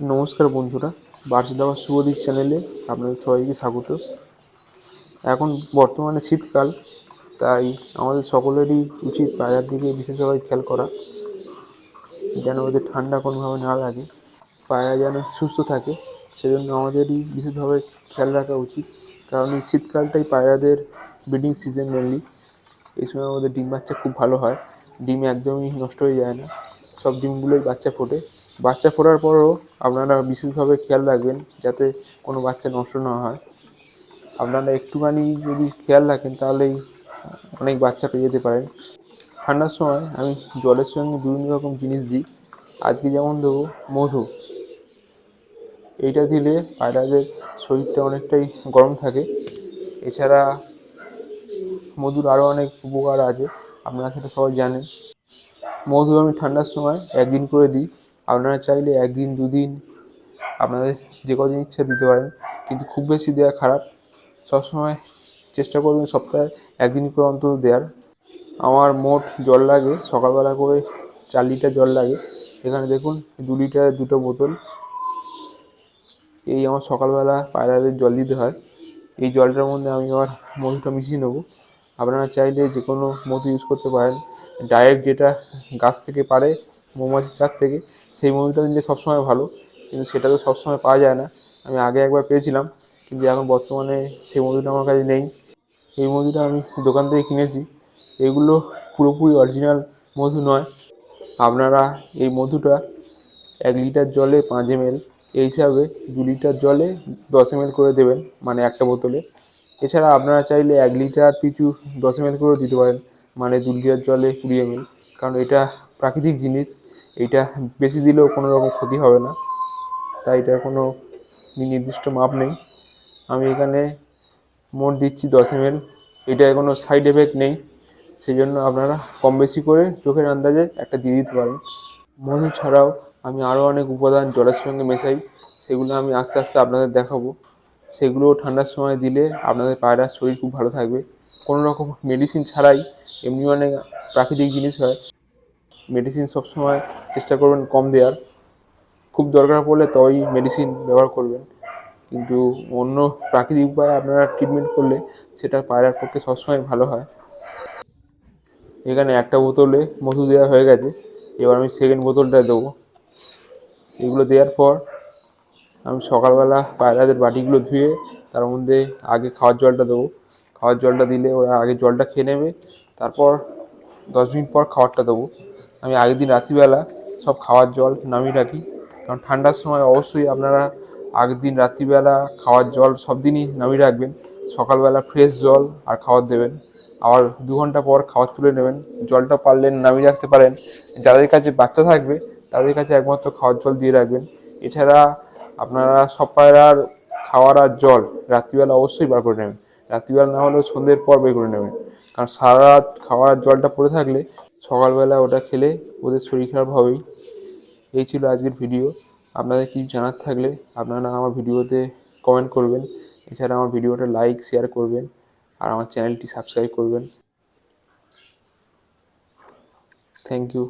নমস্কার বন্ধুরা বার্ষিদাবার শুভদীপ চ্যানেলে আপনাদের সবাইকে স্বাগত। এখন বর্তমানে শীতকাল, তাই আমাদের সকলেরই উচিত পায়রার দিকে বিশেষভাবে খেয়াল করা, যেন ওদের ঠান্ডা কোনোভাবে না লাগে। পায়রা যেন সুস্থ থাকে, সেজন্য আমাদেরই বিশেষভাবে খেয়াল রাখা উচিত। কারণ এই শীতকালটাই পায়রাদের ব্রিডিং সিজন মেনলি এই সময় আমাদের ডিম বাচ্চা খুব ভালো হয়, ডিম একদমই নষ্ট হয়ে যায় না, সব ডিমগুলোই বাচ্চা ফোটে। বাচ্চা ফোটার পরও আপনারা বিশেষভাবে খেয়াল রাখবেন যাতে কোনো বাচ্চা নষ্ট না হয়। আপনারা একটুখানি যদি খেয়াল রাখেন তাহলেই অনেক বাচ্চা পেয়ে যেতে পারেন। ঠান্ডার সময় আমি জলের সঙ্গে বিভিন্ন রকম জিনিস দিই। আজকে যেমন দেবো মধু। এইটা দিলে পায়রাদের শরীরটা অনেকটাই গরম থাকে। এছাড়া মধুর আরও অনেক উপকার আছে, আপনারা সেটা সবাই জানেন। মধু আমি ঠান্ডার সময় একদিন করে দিই। আপনারা চাইলে একদিন, দুদিন আপনাদের যে কদিন ইচ্ছা দিতে পারেন, কিন্তু খুব বেশি দেওয়া খারাপ। সবসময় চেষ্টা করবেন সপ্তাহে একদিন করে অন্তত দেওয়ার আমার মোট জল লাগে, সকালবেলা করে চার লিটার জল লাগে। এখানে দেখুন, দু লিটারের দুটো বোতল। এই আমার সকালবেলা পায়রাদের জল দিতে হয়। এই জলটার মধ্যে আমি আমার মধুটা মিশিয়ে নেব। আপনারা চাইলে যে কোনো মধু ইউজ করতে পারেন। ডাইরেক্ট যেটা গাছ থেকে পারে মৌমাছির চাক থেকে, সেই মধুটা দিলে সবসময় ভালো। কিন্তু সেটা তো সবসময় পাওয়া যায় না। আমি আগে একবার পেয়েছিলাম, কিন্তু এখন বর্তমানে সেই মধুটা আমার কাছে নেই। এই মধুটা আমি দোকান থেকে কিনেছি। এগুলো পুরোপুরি অরিজিনাল মধু নয়। আপনারা এই মধুটা এক লিটার জলে পাঁচ এমএল এই হিসাবে দু লিটার জলে দশ এমএল করে দেবেন মানে একটা বোতলে। এছাড়া আপনারা চাইলে এক লিটার পিছু দশ এমএল করেও দিতে পারেন। মানে দু লিটার জলে কুড়ি এমএল কারণ এটা প্রাকৃতিক জিনিস, এটা বেশি দিলেও কোনো রকম ক্ষতি হবে না। তাই এটা কোনো নির্দিষ্ট মাপ নেই। আমি এখানে মোট দিচ্ছি দশ এমএল এটায় কোনো সাইড এফেক্ট নেই। সেই জন্য আপনারা কম বেশি করে চোখের আন্দাজে একটা দিয়ে দিতে পারেন। মধু ছাড়াও আমি আরও অনেক উপাদান জলের সঙ্গে মেশাই। সেগুলো আমি আস্তে আস্তে আপনাদের দেখাবো। সেগুলো ঠান্ডার সময় দিলে আপনাদের পায়রার শরীর খুব ভালো থাকবে। কোনো রকম মেডিসিন ছাড়াই এমনি অনেক প্রাকৃতিক জিনিস হয়। মেডিসিন সবসময় চেষ্টা করবেন কম দেওয়ার। খুব দরকার পড়লে তবেই মেডিসিন ব্যবহার করবেন। কিন্তু অন্য প্রাকৃতিক উপায়ে আপনারা ট্রিটমেন্ট করলে সেটা পায়রার পক্ষে সবসময় ভালো হয়। এখানে একটা বোতলে মধু দেওয়া হয়ে গেছে। এবার আমি সেকেন্ড বোতলটা দেবো। এগুলো দেওয়ার পর আমি সকালবেলা পায়রাদের বাটিগুলো ধুয়ে তার মধ্যে আগে খাওয়ার জলটা দেবো। খাওয়ার জলটা দিলে ওরা আগে জলটা খেয়ে নেবে, তারপর দশ মিনিট পর খাবারটা দেবো। আমি আগের দিন রাত্রিবেলা সব খাওয়ার জল নামিয়ে রাখি, কারণ ঠান্ডার সময় অবশ্যই আপনারা আগের দিন রাত্রিবেলা খাওয়ার জল সব দিনই নামিয়ে রাখবেন। সকালবেলা ফ্রেশ জল আর খাবার দেবেন। আবার দু ঘণ্টা পর খাবার তুলে নেবেন। জলটা পারলেন নামিয়ে রাখতে পারেন। যাদের কাছে বাচ্চা থাকবে, তাদের কাছে একমাত্র খাওয়ার জল দিয়ে রাখবেন। এছাড়া আপনারা সব পায়রার খাওয়ার আর জল রাত্রিবেলা অবশ্যই বার করে নেবেন। রাত্রিবেলা না হলেও সন্ধ্যের পর বের করে নেবেন। কারণ সারা রাত খাওয়ার জলটা পড়ে থাকলে সকালবেলা ওটা খেলে ওদের শরীর খারাপ হবেই। এই ছিল আজকের ভিডিও। আপনাদের কিছু জানার থাকলে আপনারা আমার ভিডিওতে কমেন্ট করবেন। এছাড়া আমার ভিডিওটা লাইক শেয়ার করবেন। আর আমার চ্যানেলটি সাবস্ক্রাইব করবেন। Thank you